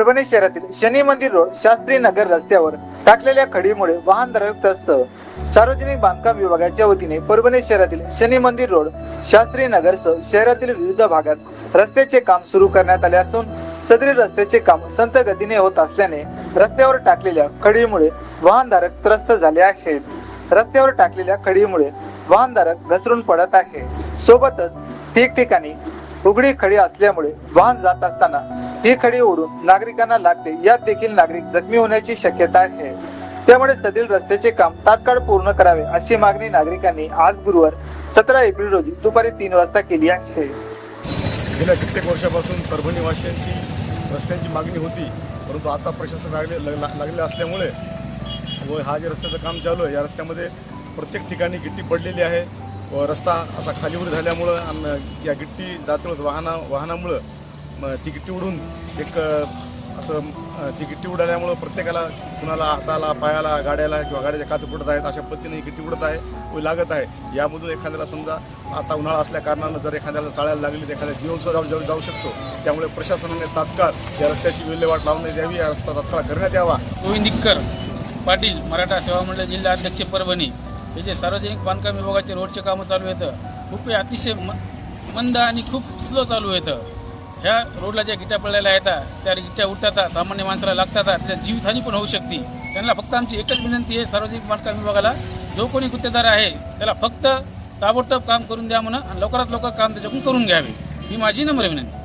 परभणी शहरातील शनी मंदिर रोड शास्त्री नगर रस्त्यावर टाकलेल्या खडीमुळे वाहनधारक त्रस्त सार्वजनिक बांधकाम विभागाच्या वतीने परभणी शहरातील शनी मंदिर रोड शास्त्री नगरसह शहरातील विविध भागात रस्त्याचे काम सुरू करण्यात आले असून सदरील रस्त्याचे काम संत गतीने होत असल्याने रस्त्यावर टाकलेल्या खडीमुळे वाहनधारक त्रस्त झाले आहेत. रस्त्यावर टाकलेल्या खडीमुळे वाहनधारक घसरून पडत आहे. सोबतच ठिकठिकाणी उघडी खडी असल्यामुळे वाहन जात असताना ही खडी ओढून नागरिकांना लागते. यात देखील नागरिक जखमी होण्याची शक्यता आहे. त्यामुळे सदील रस्त्याचे काम तात्काळ पूर्ण करावे अशी मागणी नागरिकांनी आज गुरुवार सतरा एप्रिल रोजी दुपारी तीन वाजता केली आहे. गेल्या कित्येक वर्षापासून परभणीवासियांची रस्त्यांची मागणी होती. परंतु आता प्रशासन लागले लागले असल्यामुळे व हा जे रस्त्याचं काम चालू आहे या रस्त्यामध्ये प्रत्येक ठिकाणी गिट्टी पडलेली आहे. व रस्ता असा खालीवर झाल्यामुळं आणि या गिट्टी जातळच वाहना वाहनामुळं. म, ती गिट्टी उडून एक असं ती गिट्टी उडाल्यामुळं प्रत्येकाला कुणाला हाताला पायाला गाड्याला किंवा गाड्याच्या काच पडत आहेत अशा पद्धतीने ही गिट्टी उडत आहे व लागत आहे. यामधून एखाद्याला समजा आता उन्हाळा असल्या कारणानं जर एखाद्याला चाळायला लागली तर एखाद्या जीवन सुद्धा जाऊ जाऊ शकतो. त्यामुळे प्रशासनाने तात्काळ या रस्त्याची विल्हेवाट लावण्यात यावी या रस्ता तात्काळ करण्यात यावा. गोविंद पाटील मराठा सेवा मंडळ जिल्हा अध्यक्ष परभणी. हे जे सार्वजनिक बांधकाम विभागाचे रोडचे कामं चालू आहेत. खूप हे अतिशय म मंद आणि खूप स्लो चालू येतं ह्या रोडला ज्या गिट्या पडलेल्या आहेत त्या गिट्या उठतात सामान्य माणसाला लागतात त्या जीवितहानी पण होऊ शकते. त्यांना फक्त आमची एकच विनंती आहे सार्वजनिक बांधकाम विभागाला जो कोणी गुत्तेदार आहे त्याला फक्त ताबडतोब काम करून द्या म्हणा आणि लवकरात लवकर काम त्याच्याकडून करून घ्यावे. ही माझी नम्र विनंती.